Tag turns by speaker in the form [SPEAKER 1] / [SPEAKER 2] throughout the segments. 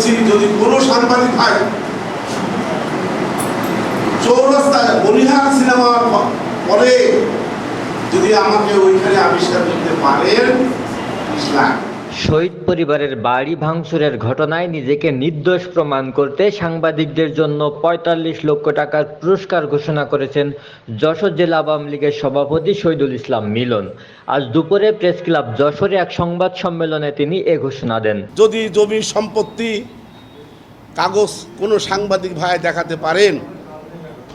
[SPEAKER 1] বলছি, যদি কোনো সাংবাদিক হয় চৌরাস্তায় বলিহার সিনেমার পরে যদি আমাকে ওইখানে আবিষ্কার করতে পারেন
[SPEAKER 2] শহীদ পরিবারের বাড়ি ভাঙচুরের ঘটনায় নিজেকে নির্দোষ প্রমাণ করতে সাংবাদিকদের জন্য পঁয়তাল্লিশ লক্ষ টাকার পুরস্কার ঘোষণা করেছেন যশোর জেলা আওয়ামী লীগের সভাপতি শহীদুল ইসলাম মিলন। আজ দুপুরে প্রেস ক্লাব যশোরে এক সংবাদ সম্মেলনে তিনি এ ঘোষণা দেন।
[SPEAKER 1] যদি জমি সম্পত্তি, কাগজ কোনো সাংবাদিক ভাই দেখাতে পারেন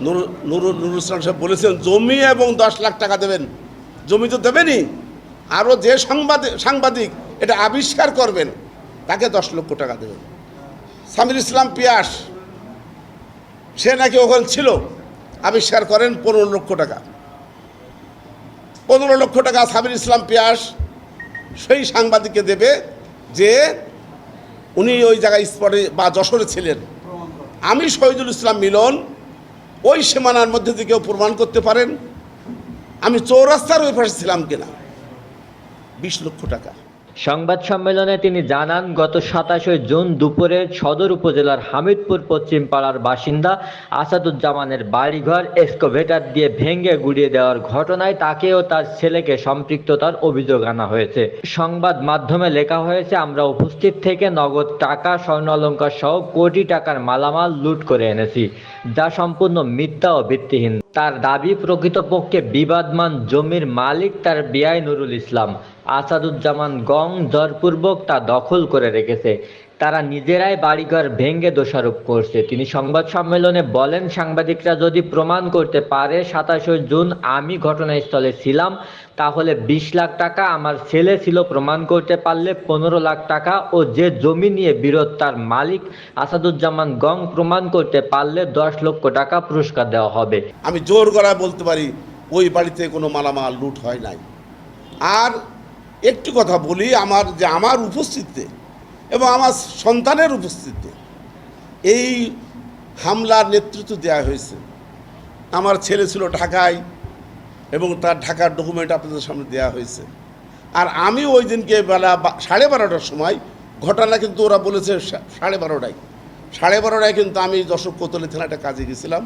[SPEAKER 1] নুর, নুরুল ইসলাম সাহেব বলেছেন, জমি এবং দশ লাখ টাকা দেবেন। জমি তো দেবেনই। আরও যে সাংবাদিক সাংবাদিক এটা আবিষ্কার করবেন, তাকে দশ লক্ষ টাকা দেবেন। সামির ইসলাম পিয়াস, সে নাকি ওখানে ছিল, আবিষ্কার করেন পনেরো লক্ষ টাকা। পনেরো লক্ষ টাকা সামির ইসলাম পিয়াস সেই সাংবাদিককে দেবে যে উনি ওই জায়গায় স্পটে বা যশোরে ছিলেন। আমি শহীদুল ইসলাম মিলন, ওই সীমানার মধ্যে দিয়ে কেউ প্রমাণ করতে পারেন। আমি চৌরাস্তার ওই পাশে ছিলাম কিনা? বিশ লক্ষ টাকা।
[SPEAKER 2] সংবাদ সম্মেলনে তিনি জানান, গত সাতাশে জুন দুপুরে সদর উপজেলার হামিদপুর পশ্চিম পাড়ার বাসিন্দা আসাদুজ্জামানের বাড়িঘর এক্সকোভেটার দিয়ে ভেঙে গুড়িয়ে দেওয়ার ঘটনায় তাকে ও তার ছেলেকে সম্পৃক্ততার অভিযোগ আনা হয়েছে। সংবাদ মাধ্যমে লেখা হয়েছে, আমরা উপস্থিত থেকে নগদ টাকা, স্বর্ণালঙ্কার সহ কোটি টাকার মালামাল লুট করে এনেছি, যা সম্পূর্ণ মিথ্যা ও ভিত্তিহীন। তার দাবি, প্রকৃতপক্ষে বিবাদমান জমির মালিক তার বিআই নুরুল ইসলাম। আসাদুজ্জামান গং জোরপূর্বক তা দখল করে রেখেছে। তারা নিজেরাই বাড়িঘর ভেঙে দোষারোপ করছে। তিনি সংবাদ সম্মেলনে বলেন, সাংবাদিকরা যদি প্রমাণ করতে পারে, সাতাশে জুন আমি ঘটনাস্থলে ছিলাম, তাহলে বিশ লাখ টাকা আমার ছেলে ছিল প্রমাণ করতে পারলে পনেরো লাখ টাকা ও যে জমি নিয়ে বিরোধ তার মালিক আসাদুজ্জামান গং প্রমাণ করতে পারলে দশ লক্ষ টাকা পুরস্কার দেওয়া হবে।
[SPEAKER 1] আমি জোর গলায় বলতে পারি, ওই বাড়িতে কোনো মালামাল লুট হয় নাই। আর একটু কথা বলি, আমার যে আমার উপস্থিতিতে এবং আমার সন্তানের উপস্থিতিতে এই হামলার নেতৃত্ব দেওয়া হয়েছে। আমার ছেলে ছিল ঢাকায় এবং তার ঢাকার ডকুমেন্ট আপনাদের সামনে দেওয়া হয়েছে। আর আমি ওই দিনকে বেলা সাড়ে বারোটার সময় ঘটনা কিন্তু ওরা বলেছে সাড়ে বারোটায়। সাড়ে বারোটায় কিন্তু আমি যশোর কোতলে থানাটা কাজে গেছিলাম।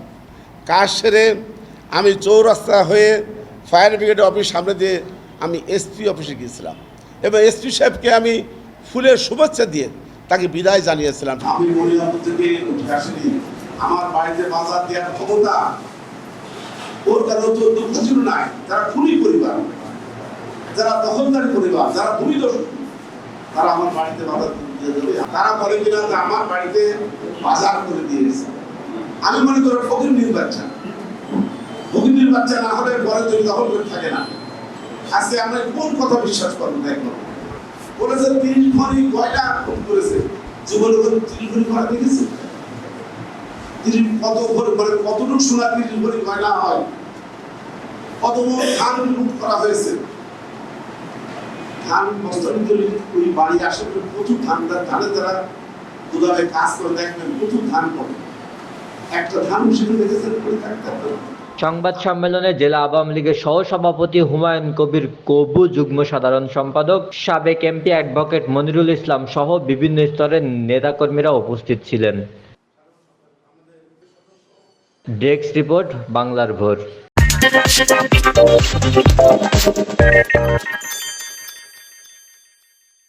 [SPEAKER 1] কাজ সেরে আমি চৌরাস্তা হয়ে ফায়ার ব্রিগেড অফিস সামনে দিয়ে আমি এসপি অফিসে গিয়েছিলাম। এবং এসপি সাহেবকে আমি ফুলের শুভেচ্ছা দিয়ে তাকে বিদায় জানিয়েছিলাম। আমি আমার বাড়িতে বাজার দেওয়ার ক্ষমতা ওর কারণ যারা যারা তারা আমার বাড়িতে বাজার দিয়ে তারা কিনা যে আমার বাড়িতে বাজার করে আমি মনে করি ফকির বাচ্চা। ফকির বাচ্চা না হলে পরে যদি দখল করে থাকে না। আজকে আমরা কোন কথা বিশ্বাস করব দেখো বলেছে তিরিশ ভরি কয়টা খুন করেছে? কোনো তিরিশ ভরি কয়টা দেখেছে? তিরিশ কত ভরি মানে কতটুকু সোনা তিরিশ ভরি কয়টা হয়? কত ধান লুট করা হয়েছে? ধান বস্তা নিতে ওই বাড়ি আশেপাশে প্রচুর ধান ধানের দ্বারা দুধারে কাজ করে দেখবেন প্রচুর ধান পড়ে। একটা ধান সেখানে দেখেছেন পড়ে থাকতে?
[SPEAKER 2] সংবাদ সম্মেলনে জেলা আওয়ামী লীগের সহসভাপতি হুমায়ুন কবির কবু যুগ্ম সাধারণ সম্পাদক, সাবেক এমপি অ্যাডভোকেট মনিরুল ইসলাম সহ বিভিন্ন স্তরের নেতাকর্মীরা উপস্থিত ছিলেন। ডেস্ক রিপোর্ট, বাংলার ভোর।